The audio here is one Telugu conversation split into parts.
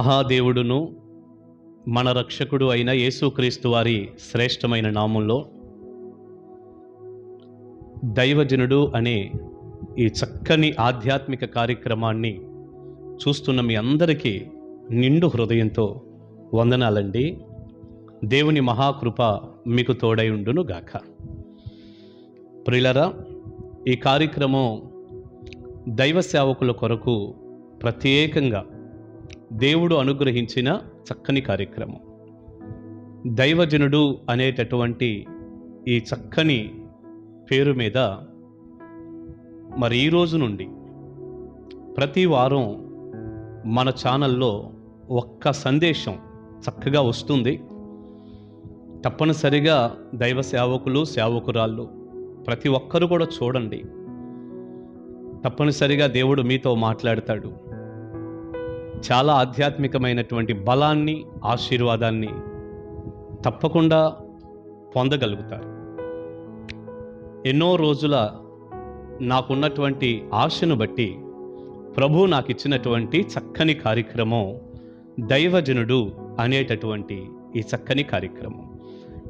మహాదేవుడును మన రక్షకుడు అయిన యేసుక్రీస్తు వారి శ్రేష్టమైన నామంలో దైవజనుడు అనే ఈ చక్కని ఆధ్యాత్మిక కార్యక్రమాన్ని చూస్తున్న మీ అందరికీ నిండు హృదయంతో వందనాలండి. దేవుని మహాకృప మీకు తోడై ఉండును గాక ప్రిలరా ఈ కార్యక్రమం దైవ సేవకుల కొరకు ప్రత్యేకంగా దేవుడు అనుగ్రహించిన చక్కని కార్యక్రమం. దైవజనుడు అనేటటువంటి ఈ చక్కని పేరు మీద మరి ఈ రోజు నుండి ప్రతి వారం మన ఛానల్లో ఒక్క సందేశం చక్కగా వస్తుంది. తప్పనిసరిగా దైవ సేవకులు సేవకురాళ్ళు ప్రతి ఒక్కరు కూడా చూడండి. తప్పనిసరిగా దేవుడు మీతో మాట్లాడతాడు. చాలా ఆధ్యాత్మికమైనటువంటి బలాన్ని ఆశీర్వాదాన్ని తప్పకుండా పొందగలుగుతారు. ఎన్నో రోజుల నాకున్నటువంటి ఆశను బట్టి ప్రభు నాకు ఇచ్చినటువంటి చక్కని కార్యక్రమం దైవజనుడు అనేటటువంటి ఈ చక్కని కార్యక్రమం.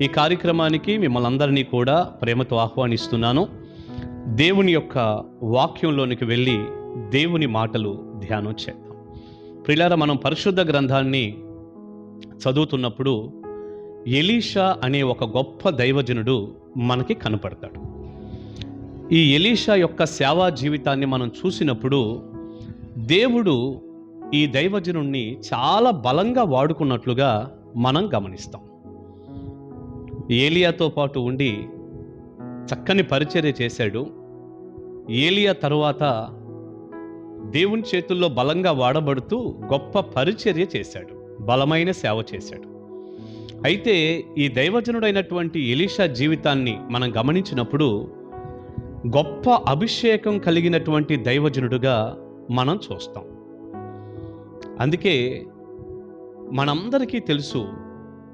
ఈ కార్యక్రమానికి మిమ్మల్ని అందరినీ కూడా ప్రేమతో ఆహ్వానిస్తున్నాను. దేవుని యొక్క వాక్యంలోనికి వెళ్ళి దేవుని మాటలు ధ్యానం చేద్దాం. ప్రిలార మనం పరిశుద్ధ గ్రంథాన్ని చదువుతున్నప్పుడు ఎలీషా అనే ఒక గొప్ప దైవజనుడు మనకి కనపడతాడు. ఈ ఎలీషా యొక్క సేవా జీవితాన్ని మనం చూసినప్పుడు దేవుడు ఈ దైవజనుణ్ణి చాలా బలంగా వాడుకున్నట్లుగా మనం గమనిస్తాం. ఏలియాతో పాటు ఉండి చక్కని పరిచర్య చేశాడు. ఏలియా తరువాత దేవుని చేతుల్లో బలంగా వాడబడుతూ గొప్ప పరిచర్య చేశాడు. బలమైన సేవ చేశాడు. అయితే ఈ దైవజనుడైనటువంటి ఎలీషా జీవితాన్ని మనం గమనించినప్పుడు గొప్ప అభిషేకం కలిగినటువంటి దైవజనుడుగా మనం చూస్తాం. అందుకే మనందరికీ తెలుసు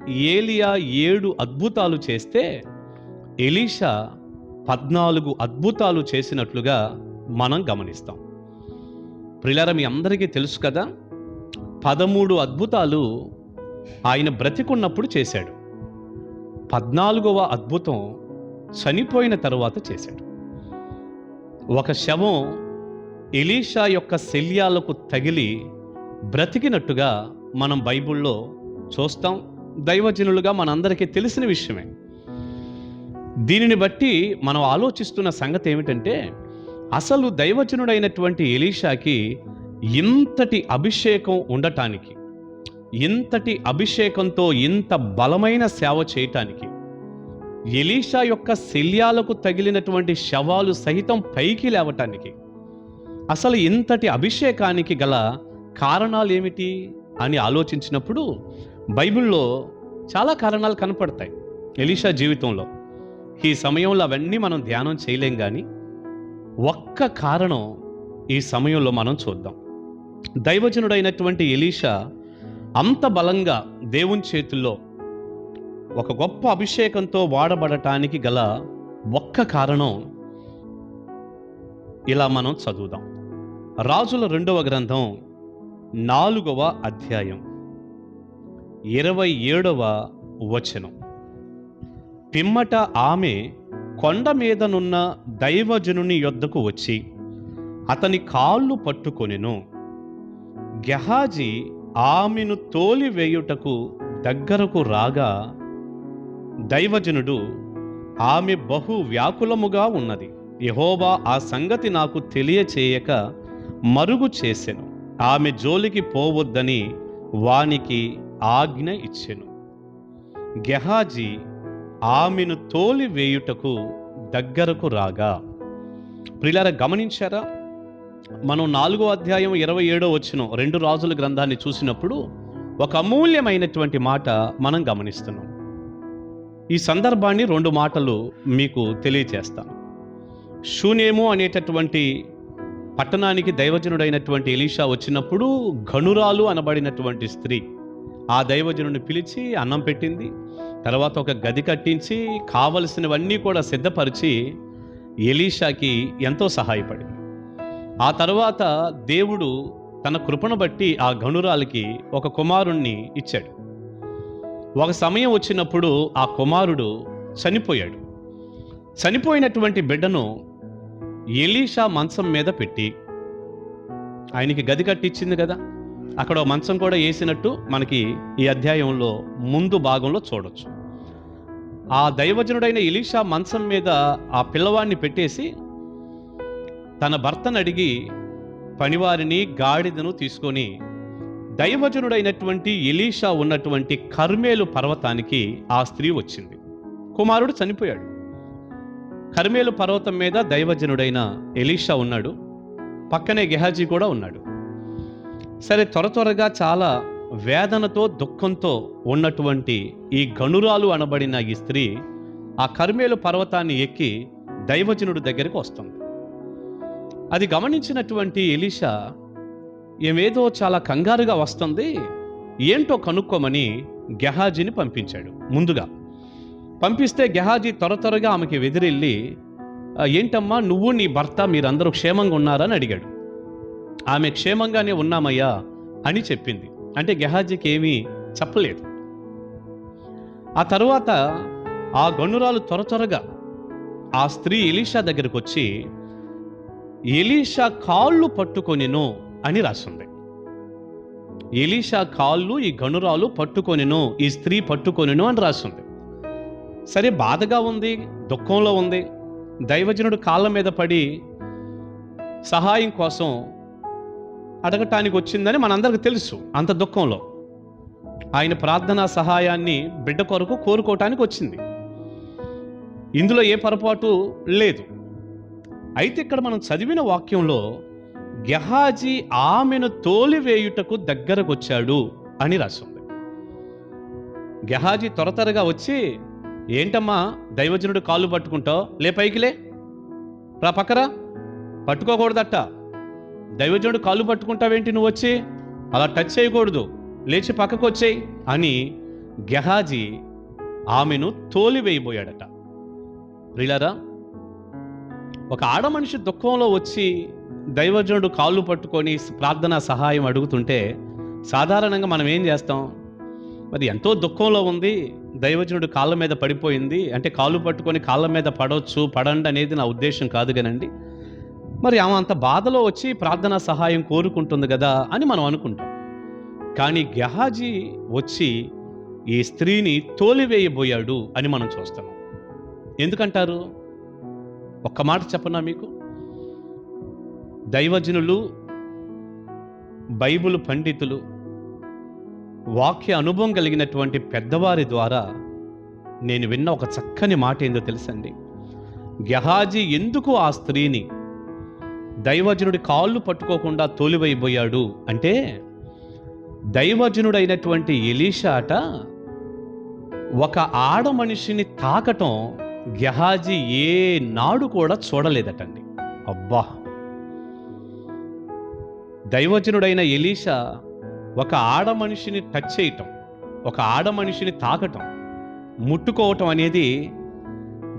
ఏలియా ఏడు అద్భుతాలు చేస్తే ఎలీషా పద్నాలుగు అద్భుతాలు చేసినట్లుగా మనం గమనిస్తాం. ప్రిలార మీ అందరికీ తెలుసు కదా పదమూడు అద్భుతాలు ఆయన బ్రతికున్నప్పుడు చేశాడు. పద్నాలుగవ అద్భుతం చనిపోయిన తరువాత చేశాడు. ఒక శవం ఎలీషా యొక్క శల్యాలకు తగిలి బ్రతికినట్టుగా మనం బైబిల్లో చూస్తాం. దైవజనులుగా మనందరికీ తెలిసిన విషయమే. దీనిని బట్టి మనం ఆలోచిస్తున్న సంగతి ఏమిటంటే అసలు దైవజనుడైనటువంటి ఎలీషాకి ఇంతటి అభిషేకం ఉండటానికి ఇంతటి అభిషేకంతో ఇంత బలమైన సేవ చేయటానికి ఎలీషా యొక్క శల్యాలకు తగిలినటువంటి శవాలు సహితం పైకి లేవటానికి అసలు ఇంతటి అభిషేకానికి గల కారణాలు ఏమిటి అని ఆలోచించినప్పుడు బైబిల్లో చాలా కారణాలు కనపడతాయి. ఎలీషా జీవితంలో ఈ సమయంలో అవన్నీ మనం ధ్యానం చేయలేం కానీ ఒక్క కారణం ఈ సమయంలో మనం చూద్దాం. దైవజనుడైనటువంటి ఎలీషా అంత బలంగా దేవుని చేతుల్లో ఒక గొప్ప అభిషేకంతో వాడబడటానికి గల ఒక్క కారణం ఇలా మనం చదువుదాం. రాజుల రెండవ గ్రంథం నాలుగవ అధ్యాయం ఇరవై ఏడవ వచనం. పిమ్మట ఆమె కొండ మీదనున్న దైవజనుని యొద్దకు వచ్చి అతని కాళ్ళు పట్టుకొనెను. గెహాజీ ఆమెను తోలివేయుటకు దగ్గరకు రాగా దైవజనుడు ఆమె బహు వ్యాకులముగా ఉన్నది. యహోబా ఆ సంగతి నాకు తెలియచేయక మరుగు చేసెను. ఆమె జోలికి పోవద్దని వానికి ఆజ్ఞ ఇచ్చెను. గెహాజీ ఆమెను తోలి వేయుటకు దగ్గరకు రాగా ప్రిలార గమనించారా? మనం నాలుగో అధ్యాయం ఇరవై ఏడో వచ్చిన రెండు రాజుల గ్రంథాన్ని చూసినప్పుడు ఒక అమూల్యమైనటువంటి మాట మనం గమనిస్తున్నాం. ఈ సందర్భాన్ని రెండు మాటలు మీకు తెలియచేస్తాను. షూనేము అనేటటువంటి పట్టణానికి దైవజనుడైనటువంటి ఎలీషా వచ్చినప్పుడు గణురాలు అనబడినటువంటి స్త్రీ ఆ దైవజనుని పిలిచి అన్నం పెట్టింది. తర్వాత ఒక గది కట్టించి కావలసినవన్నీ కూడా సిద్ధపరిచి ఎలీషాకి ఎంతో సహాయపడింది. ఆ తర్వాత దేవుడు తన కృపను బట్టి ఆ గనురాలికి ఒక కుమారుణ్ణి ఇచ్చాడు. ఒక సమయం వచ్చినప్పుడు ఆ కుమారుడు చనిపోయాడు. చనిపోయినటువంటి బిడ్డను ఎలీషా మంచం మీద పెట్టి ఆయనకి గది కట్టించింది కదా. అక్కడ మంచం కూడా వేసినట్టు మనకి ఈ అధ్యాయంలో ముందు భాగంలో చూడొచ్చు. ఆ దైవజనుడైన ఎలీషా మంచం మీద ఆ పిల్లవాడిని పెట్టేసి తన భర్తను అడిగి పనివారిని గాడిదను తీసుకొని దైవజనుడైనటువంటి ఎలీషా ఉన్నటువంటి కర్మేలు పర్వతానికి ఆ స్త్రీ వచ్చింది. కుమారుడు చనిపోయాడు. కర్మేలు పర్వతం మీద దైవజనుడైన ఎలీషా ఉన్నాడు. పక్కనే గెహాజీ కూడా ఉన్నాడు. సరే త్వర త్వరగా చాలా వేదనతో దుఃఖంతో ఉన్నటువంటి ఈ గనురాలు అనబడిన ఈ స్త్రీ ఆ కర్మేలు పర్వతాన్ని ఎక్కి దైవజనుడి దగ్గరికి వస్తుంది. అది గమనించినటువంటి ఎలీషా ఏమేదో చాలా కంగారుగా వస్తుంది ఏంటో కనుక్కోమని గెహాజీని పంపించాడు ముందుగా. పంపిస్తే గెహాజీ త్వర త్వరగా ఆమెకి వెదిరెళ్ళి ఏంటమ్మా నువ్వు నీ భర్త మీరందరూ క్షేమంగా ఉన్నారని అడిగాడు. ఆమె క్షేమంగానే ఉన్నామయ్యా అని చెప్పింది. అంటే గెహాజీకి ఏమీ చెప్పలేదు. ఆ తరువాత ఆ గనురాలు త్వర త్వరగా ఆ స్త్రీ ఎలీషా దగ్గరకు వచ్చి ఎలీషా కాళ్ళు పట్టుకొనిను అని రాసింది. ఎలీషా కాళ్ళు ఈ గనురాలు పట్టుకొనిను ఈ స్త్రీ పట్టుకొనిను అని రాసింది. సరే బాధగా ఉంది దుఃఖంలో ఉంది. దైవజనుడు కాళ్ళ మీద పడి సహాయం కోసం అడగటానికి వచ్చిందని మనందరికి తెలుసు అంత దుఃఖంలో. ఆయన ప్రార్థనా సహాయాన్ని బిడ్డ కొరకు కోరుకోవటానికి వచ్చింది ఇందులో ఏ పొరపాటు లేదు. అయితే ఇక్కడ మనం చదివిన వాక్యంలో గెహాజీ ఆమెను తోలివేయుటకు దగ్గరకు వచ్చాడు అని రాసింది. గెహాజీ త్వర త్వరగా వచ్చి ఏంటమ్మా దైవజనుడు కాళ్ళు పట్టుకుంటావు? లే పైకిలే రా పక్కరా. పట్టుకోకూడదట్ట దైవజనుడు కాళ్ళు పట్టుకుంటావేంటి నువ్వు వచ్చి? అలా టచ్ చేయకూడదు. లేచి పక్కకు వచ్చేయి అని గెహాజీ ఆమెను తోలివేయబోయాడట. రీలారా ఒక ఆడ మనిషి దుఃఖంలో వచ్చి దైవజనుడు కాళ్ళు పట్టుకొని ప్రార్థన సహాయం అడుగుతుంటే సాధారణంగా మనం ఏం చేస్తాం? మరి ఎంతో దుఃఖంలో ఉంది దైవజనుడు కాళ్ళ మీద పడిపోయింది అంటే కాళ్ళు పట్టుకొని కాళ్ళ మీద పడవచ్చు పడండి అనేది నా ఉద్దేశం కాదు కానండి. మరి ఆమె అంత బాధలో వచ్చి ప్రార్థనా సహాయం కోరుకుంటుంది కదా అని మనం అనుకుంటాం. కానీ గెహాజీ వచ్చి ఈ స్త్రీని తోలివేయబోయాడు అని మనం చూస్తాం. ఎందుకంటారు? ఒక్క మాట చెప్పనా మీకు? దైవజనులు బైబిల్ పండితులు వాక్య అనుభవం కలిగినటువంటి పెద్దవారి ద్వారా నేను విన్న ఒక చక్కని మాట ఏందో తెలుసండి. గెహాజీ ఎందుకు ఆ స్త్రీని దైవజనుడి కాళ్ళు పట్టుకోకుండా తోలివైపోయాడు అంటే దైవజనుడైనటువంటి ఎలీషా ఒక ఆడ మనిషిని తాకటం గెహాజీ ఏ నాడు కూడా చూడలేదటండి. అబ్బా! దైవజనుడైన ఎలీషా ఒక ఆడ మనిషిని టచ్ చేయటం ఒక ఆడ మనిషిని తాకటం ముట్టుకోవటం అనేది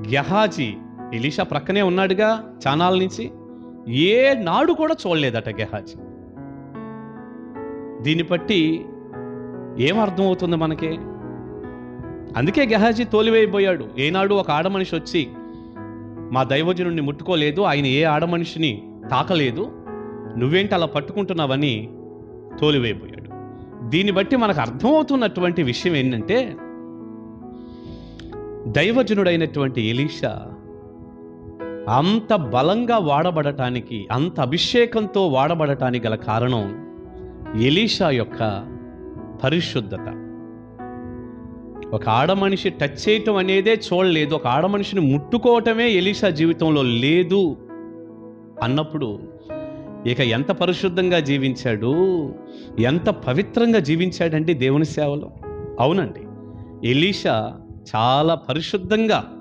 గెహాజీ ఎలీషా ప్రక్కనే ఉన్నాడుగా చానాల నుంచి? ఏ నాడు కూడా చూడలేదట గెహాజీ. దీన్ని బట్టి ఏం అర్థమవుతుంది మనకి? అందుకే గెహాజీ తోలివేయబోయాడు. ఏనాడు ఒక ఆడ మనిషి వచ్చి మా దైవజనుడిని ముట్టుకోలేదు ఆయన ఏ ఆడ మనిషిని తాకలేదు నువ్వేంటి అలా పట్టుకుంటున్నావని తోలివేయబోయాడు. దీన్ని బట్టి మనకు అర్థమవుతున్నటువంటి విషయం ఏంటంటే దైవజనుడైనటువంటి ఎలీషా అంత బలంగా వాడబడటానికి అంత అభిషేకంతో వాడబడటానికి గల కారణం ఎలీషా యొక్క పరిశుద్ధత. ఒక ఆడ మనిషి టచ్ చేయటం అనేదే చూడలేదు ఒక ఆడ మనిషిని ముట్టుకోవటమే ఎలీషా జీవితంలో లేదు అన్నప్పుడు ఇక ఎంత పరిశుద్ధంగా జీవించాడు ఎంత పవిత్రంగా జీవించాడండి దేవుని సేవలో. అవునండి ఎలీషా చాలా పరిశుద్ధంగా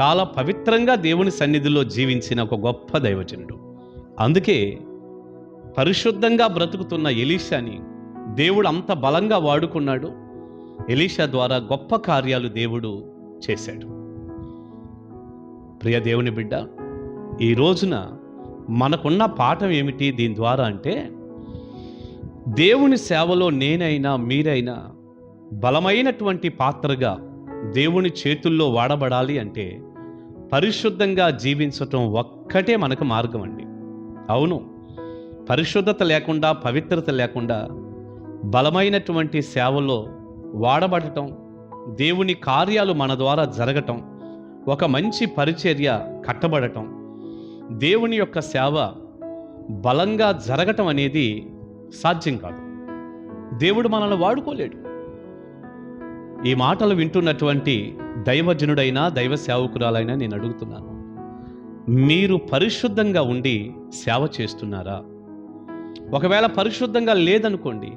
చాలా పవిత్రంగా దేవుని సన్నిధిలో జీవించిన ఒక గొప్ప దైవజనుడు. అందుకే పరిశుద్ధంగా బ్రతుకుతున్న ఎలీషాని దేవుడు అంత బలంగా వాడుకున్నాడు. ఎలీషా ద్వారా గొప్ప కార్యాలు దేవుడు చేశాడు. ప్రియ దేవుని బిడ్డ ఈ రోజున మనకున్న పాఠం ఏమిటి? దీని ద్వారా అంటే దేవుని సేవలో నేనైనా మీరైనా బలమైనటువంటి పాత్రగా దేవుని చేతుల్లో వాడబడాలి అంటే పరిశుద్ధంగా జీవించటం ఒక్కటే మనకు మార్గం అండి. అవును పరిశుద్ధత లేకుండా పవిత్రత లేకుండా బలమైనటువంటి సేవలో వాడబడటం దేవుని కార్యాలు మన ద్వారా జరగటం ఒక మంచి పరిచర్య కట్టబడటం దేవుని యొక్క సేవ బలంగా జరగటం అనేది సాధ్యం కాదు. దేవుడు మనల్ని వాడుకోలేడు. ఈ మాటలు వింటున్నటువంటి దైవజనుడైనా దైవ సేవకురాలైనా నేను అడుగుతున్నాను. మీరు పరిశుద్ధంగా ఉండి సేవ చేస్తున్నారా? ఒకవేళ పరిశుద్ధంగా లేదనుకోండి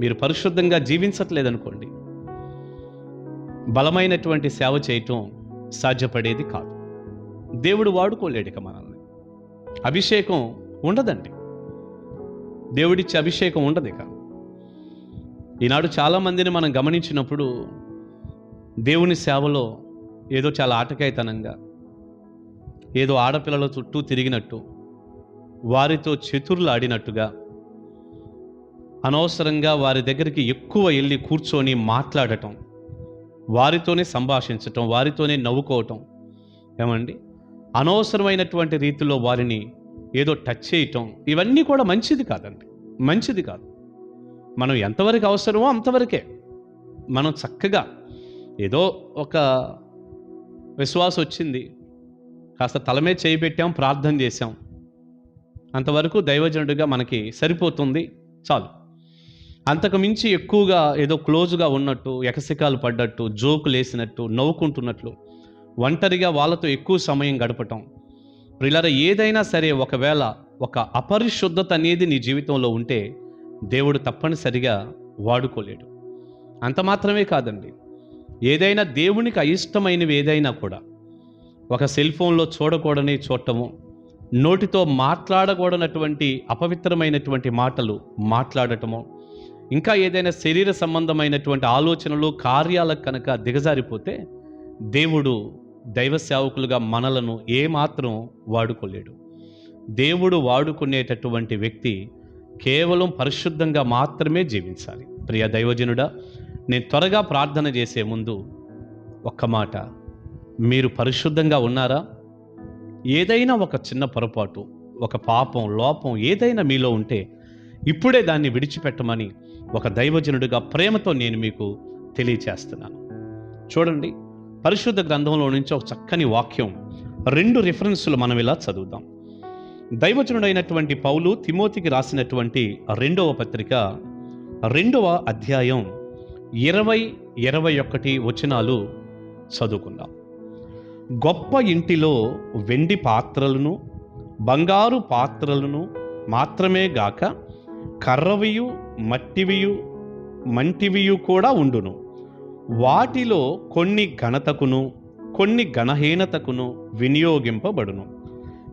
మీరు పరిశుద్ధంగా జీవించట్లేదనుకోండి బలమైనటువంటి సేవ చేయటం సాధ్యపడేది కాదు. దేవుడు వాడుకోలేడు ఇక మనల్ని. అభిషేకం ఉండదండి. దేవుడిచ్చే అభిషేకం ఉండదు ఇక. ఈనాడు చాలామందిని మనం గమనించినప్పుడు దేవుని సేవలో ఏదో చాలా ఆటకాయతనంగా ఏదో ఆడపిల్లల చుట్టూ తిరిగినట్టు వారితో చతుర్లు ఆడినట్టుగా అనవసరంగా వారి దగ్గరికి ఎక్కువ వెళ్ళి కూర్చొని మాట్లాడటం వారితోనే సంభాషించటం వారితోనే నవ్వుకోవటం ఏమండి? అనవసరమైనటువంటి రీతిలో వారిని ఏదో టచ్ చేయటం ఇవన్నీ కూడా మంచిది కాదండి. మంచిది కాదు. మనం ఎంతవరకు అవసరమో అంతవరకే. మనం చక్కగా ఏదో ఒక విశ్వాసం వచ్చింది. కాస్త తలమే చేయి పెట్టాం ప్రార్థన చేశాం. అంతవరకు దైవజనుడిగా మనకి సరిపోతుంది. చాలు. అంతకు మించి ఎక్కువగా ఏదో క్లోజ్గా ఉన్నట్టు ఎకసికాలు పడ్డట్టు జోకులు వేసినట్టు నవ్వుకుంటున్నట్లు ఒంటరిగా వాళ్ళతో ఎక్కువ సమయం గడపటం. ప్రిల్లర ఏదైనా సరే ఒకవేళ ఒక అపరిశుద్ధత అనేది నీ జీవితంలో ఉంటే దేవుడు తప్పనిసరిగా వాడుకోలేడు. అంత మాత్రమే కాదండి. ఏదైనా దేవునికి అయిష్టమైనవి ఏదైనా కూడా ఒక సెల్ ఫోన్లో చూడకూడని చూడటము నోటితో మాట్లాడకూడనటువంటి అపవిత్రమైనటువంటి మాటలు మాట్లాడటము ఇంకా ఏదైనా శరీర సంబంధమైనటువంటి ఆలోచనలు కార్యాలకు కనుక దిగజారిపోతే దేవుడు దైవ సేవకులుగా మనలను ఏమాత్రం వాడుకోలేడు. దేవుడు వాడుకునేటటువంటి వ్యక్తి కేవలం పరిశుద్ధంగా మాత్రమే జీవించాలి. ప్రియ దైవజనుడా నేను త్వరగా ప్రార్థన చేసే ముందు ఒక్క మాట. మీరు పరిశుద్ధంగా ఉన్నారా? ఏదైనా ఒక చిన్న పొరపాటు ఒక పాపం లోపం ఏదైనా మీలో ఉంటే ఇప్పుడే దాన్ని విడిచిపెట్టమని ఒక దైవజనుడిగా ప్రేమతో నేను మీకు తెలియచేస్తున్నాను. చూడండి పరిశుద్ధ గ్రంథంలో నుంచి ఒక చక్కని వాక్యం రెండు రిఫరెన్సులు మనం ఇలా చదువుదాం. దైవజనుడైనటువంటి పౌలు తిమోతికి రాసినటువంటి రెండవ పత్రిక రెండవ అధ్యాయం ఇరవై ఇరవై ఒకటి వచనాలు చదువుకుందాం. గొప్ప ఇంటిలో వెండి పాత్రలను బంగారు పాత్రలను మాత్రమే గాక కర్రవియు మట్టివియు మంటివియు కూడా ఉండును. వాటిలో కొన్ని ఘనతకును కొన్ని ఘనహీనతకును వినియోగింపబడును.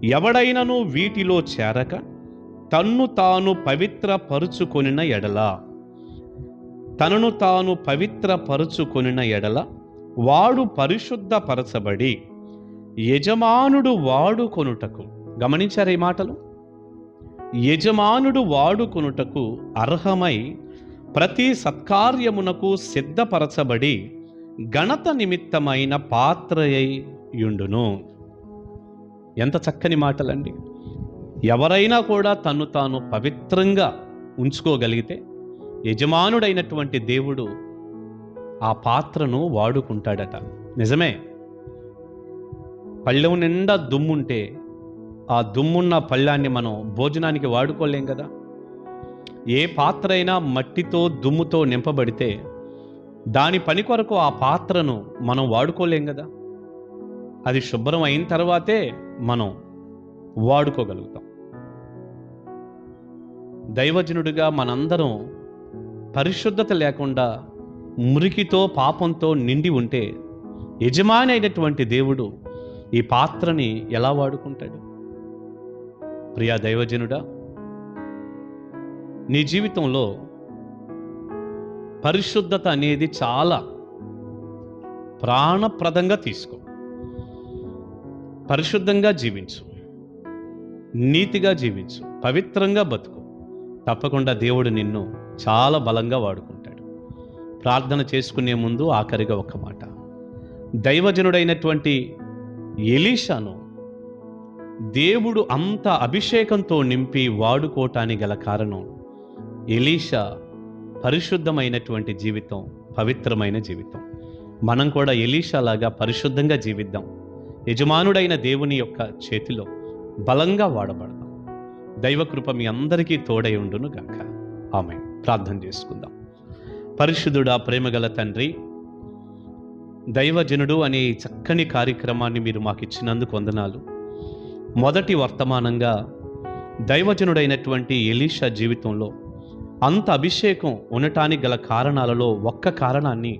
ఎవడైనను వీటిలో చేరక తన్ను తాను పవిత్రపరుచుకొనిన ఎడల. తనను తాను పవిత్రపరుచుకొనిన ఎడల వాడు పరిశుద్ధపరచబడి యజమానుడు వాడుకొనుటకు. గమనించారు ఈ మాటలు? యజమానుడు వాడుకొనుటకు అర్హమై ప్రతి సత్కార్యమునకు సిద్ధపరచబడి గణత నిమిత్తమైన పాత్రయై యుండును. ఎంత చక్కని మాటలండి. ఎవరైనా కూడా తను తాను పవిత్రంగా ఉంచుకోగలిగితే యజమానుడైనటువంటి దేవుడు ఆ పాత్రను వాడుకుంటాడట. నిజమే. పళ్ళెం నిండా దుమ్ముంటే ఆ దుమ్మున్న పళ్ళాన్ని మనం భోజనానికి వాడుకోలేం కదా. ఏ పాత్ర అయినా మట్టితో దుమ్ముతో నింపబడితే దాని పని కొరకు ఆ పాత్రను మనం వాడుకోలేం కదా. అది శుభ్రం అయిన తర్వాతే మనం వాడుకోగలుగుతాం. దైవజనుడిగా మనందరం పరిశుద్ధత లేకుండా మురికితో పాపంతో నిండి ఉంటే యజమాని అయినటువంటి దేవుడు ఈ పాత్రని ఎలా వాడుకుంటాడు? ప్రియా దైవజనుడా నీ జీవితంలో పరిశుద్ధత అనేది చాలా ప్రాణప్రదంగా తీసుకో. పరిశుద్ధంగా జీవించు. నీతిగా జీవించు. పవిత్రంగా బతుకు. తప్పకుండా దేవుడు నిన్ను చాలా బలంగా వాడుకుంటాడు. ప్రార్థన చేసుకునే ముందు ఆఖరిగా ఒక మాట. దైవజనుడైనటువంటి ఎలీషాను దేవుడు అంత అభిషేకంతో నింపి వాడుకోవటానికి గల కారణం ఎలీషా పరిశుద్ధమైనటువంటి జీవితం పవిత్రమైన జీవితం. మనం కూడా ఎలీషా లాగా పరిశుద్ధంగా జీవిద్దాం. యజమానుడైన దేవుని యొక్క చేతిలో బలంగా వాడబడదాం దైవకృప మీ అందరికీ తోడై ఉండునుగాక ఆమె ప్రార్థన చేసుకుందాం. పరిశుద్ధుడా ప్రేమగల తండ్రి దైవజనుడు అనే చక్కని కార్యక్రమాన్ని మీరు మాకు ఇచ్చినందుకు వందనాలు. మొదటి వర్తమానంగా దైవజనుడైనటువంటి ఎలీషా జీవితంలో అంత అభిషేకం ఉండటానికి గల కారణాలలో ఒక్క కారణాన్ని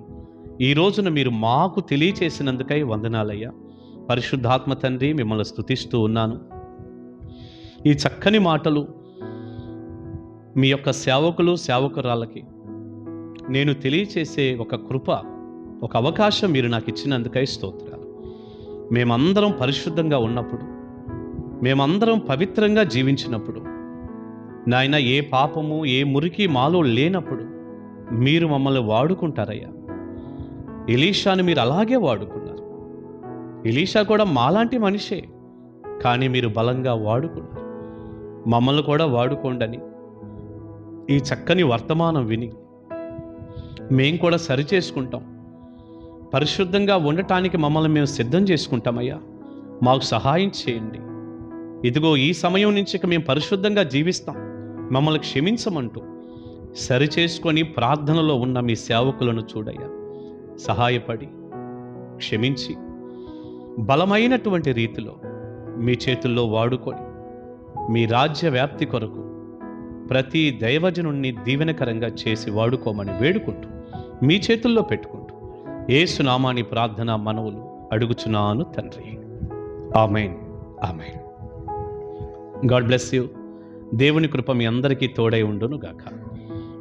ఈ రోజున మీరు మాకు తెలియచేసినందుకై వందనాలయ్యా. పరిశుద్ధాత్మ తండ్రి మిమ్మల్ని స్తుతిస్తూ ఉన్నాను. ఈ చక్కని మాటలు మీ యొక్క సేవకులు సేవకురాలకి నేను తెలియచేసే ఒక కృప ఒక అవకాశం మీరు నాకు ఇచ్చినందుకై స్తోత్రాలు. మేమందరం పరిశుద్ధంగా ఉన్నప్పుడు మేమందరం పవిత్రంగా జీవించినప్పుడు నాయన ఏ పాపము ఏ మురికి మాలో లేనప్పుడు మీరు మమ్మల్ని వాడుకుంటారయ్యా. ఎలీషాను మీరు అలాగే వాడుకున్నారు. ఎలీషా కూడా మాలాంటి మనిషే. కానీ మీరు బలంగా వాడుకున్నారు. మమ్మల్ని కూడా వాడుకోండని. ఈ చక్కని వర్తమానం విని మేము కూడా సరి చేసుకుంటాం. పరిశుద్ధంగా ఉండటానికి మమ్మల్ని మేము సిద్ధం చేసుకుంటామయ్యా. మాకు సహాయం చేయండి. ఇదిగో ఈ సమయం నుంచి మేము పరిశుద్ధంగా జీవిస్తాం. మమ్మల్ని క్షమించమంటూ సరి చేసుకొని ప్రార్థనలో ఉన్న మీ సేవకులను చూడయ్యా. సహాయపడి క్షమించి బలమైనటువంటి రీతిలో మీ చేతుల్లో వాడుకొని మీ రాజ్య వ్యాప్తి కొరకు ప్రతి దైవజనుణ్ణి దీవెనకరంగా చేసి వాడుకోమని వేడుకుంటూ మీ చేతుల్లో పెట్టుకుంటూ ఏసునామాని ప్రార్థన మనవులు అడుగుచున్నాను తండ్రి. Amen. Amen. God bless you. దేవుని కృప మీ అందరికీ తోడై ఉండును గాక.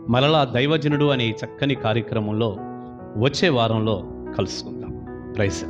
మరలా దైవజనుడు అనే చక్కని కార్యక్రమంలో వచ్చే వారంలో కలుసుకుందాం. ప్రైజ్